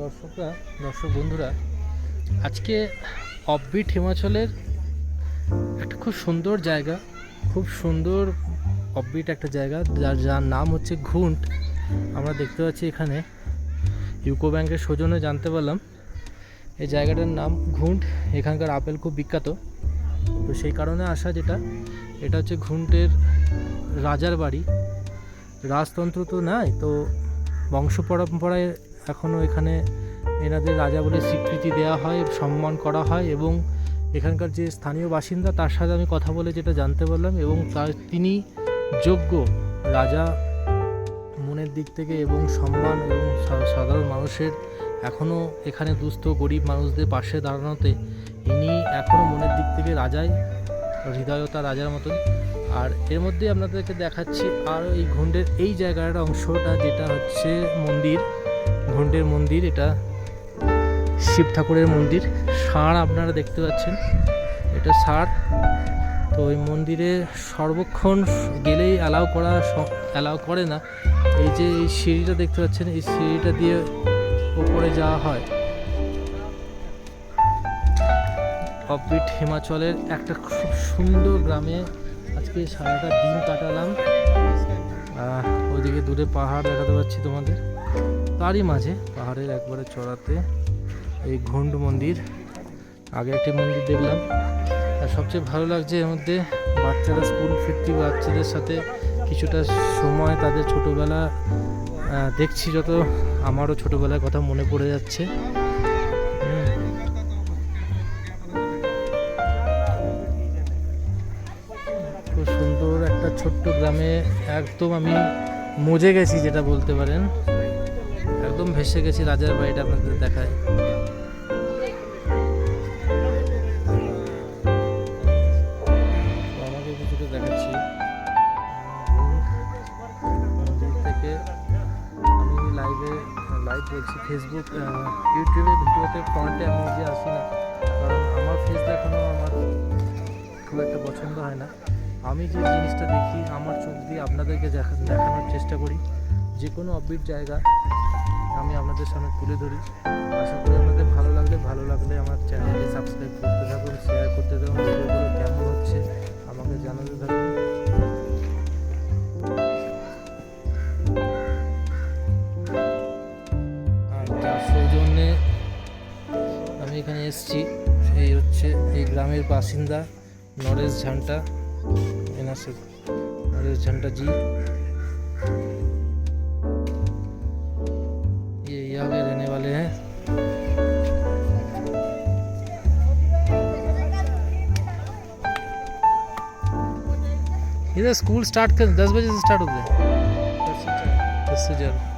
দর্শকরা, দর্শক বন্ধুরা, আজকে অফবিট হিমাচলের একটা খুব সুন্দর জায়গা, খুব সুন্দর অফবিট একটা জায়গা, যার যার নাম হচ্ছে ঘুন্ট। আমরা দেখতে পাচ্ছি এখানে ইউকো ব্যাংকের সৌজন্যে জানতে পারলাম। এই জায়গাটার নাম ঘুন্ট, এখানকার আপেল খুব বিখ্যাত। তো সেই কারণে আসা যেটা, এটা হচ্ছে ঘুন্টের রাজার বাড়ি। রাজতন্ত্র তো নাই, তো বংশ পরম্পরায় এখনও এখানে এনাদের রাজা বলে স্বীকৃতি দেওয়া হয়, সম্মান করা হয় এবং এখানকার যে স্থানীয় বাসিন্দা তার সাথে আমি কথা বলে যেটা জানতে পারলাম এবং তার তিনি যোগ্য রাজা মনের দিক থেকে এবং সম্মান এবং সাধারণ মানুষের এখনও এখানে দুস্থ গরিব মানুষদের পাশে দাঁড়ানোতে ইনি এখনও মনের দিক থেকে রাজাই, হৃদয়তা রাজার মতন আর এর মধ্যে আপনাদেরকে দেখাচ্ছি আর এই ঘুন্ডের এই জায়গাটার অংশটা যেটা হচ্ছে মন্দির। ঘুন্ডের মন্দির, এটা শিব ঠাকুরের মন্দির। ষাঁড় আপনারা দেখতে পাচ্ছেন, এটা ষাঁড়। তো ওই মন্দিরে সর্বক্ষণ গেলেই অ্যালাউ করা অ্যালাউ করে না। এই যে এই সিঁড়িটা দেখতে পাচ্ছেন, এই সিঁড়িটা দিয়ে ওপরে যাওয়া হয়। অফবিট হিমাচলের একটা খুব সুন্দর গ্রামে আজকে সারাটা দিন কাটালাম। ওইদিকে দূরে পাহাড় দেখাতে পাচ্ছি তোমাদের। তারই মাঝে পাহাড়ের একবারে চড়াতে এই ঘুন্ড মন্দির। আগে একটি মন্দির দেখলাম। আর সবচেয়ে ভালো লাগছে এর মধ্যে বাচ্চারা স্কুল ফিরতি বাচ্চাদের সাথে কিছুটা সময় তাদের ছোটোবেলা দেখছি যত আমারও ছোটোবেলার কথা মনে পড়ে যাচ্ছে। খুব সুন্দর একটা ছোট্ট গ্রামে একদম আমি মজে গেছি, যেটা বলতে পারেন। একদম ভেসে গেছি রাজার বাড়িটা আপনাদের দেখায়। দেখাচ্ছি। থেকে আমি লাইভে লাইভ ফেসবুক ইউটিউবে ভিডিওতে ফ্রন্টে আমি নিজে আসি না, কারণ আমার ফেস দেখানো আমার খুব একটা পছন্দ হয় না। আমি যে জিনিসটা দেখি, আমার চোখ দিয়ে আপনাদেরকে দেখা- দেখানোর চেষ্টা করি, যে কোনো অফবিট জায়গা আমি আপনাদের সামনে তুলে ধরি। আশা করি আপনাদের ভালো লাগলে ভালো লাগলে আমার চ্যানেলটি সাবস্ক্রাইব করতে থাকুন শেয়ার করতে থাকুন। ভিডিওগুলো কেমন হচ্ছে আমাকে জানাতে থাকুন। আর তার সৌজন্যে আমি এখানে এসছি। এই হচ্ছে এই গ্রামের বাসিন্দা নরেশ ঝান্টা। এনার নরেশ ঝান্টা জি। वाले हैं। इधर स्कूल स्टार्ट कर दस बजे से स्टार्ट होते हैं। दस से चार।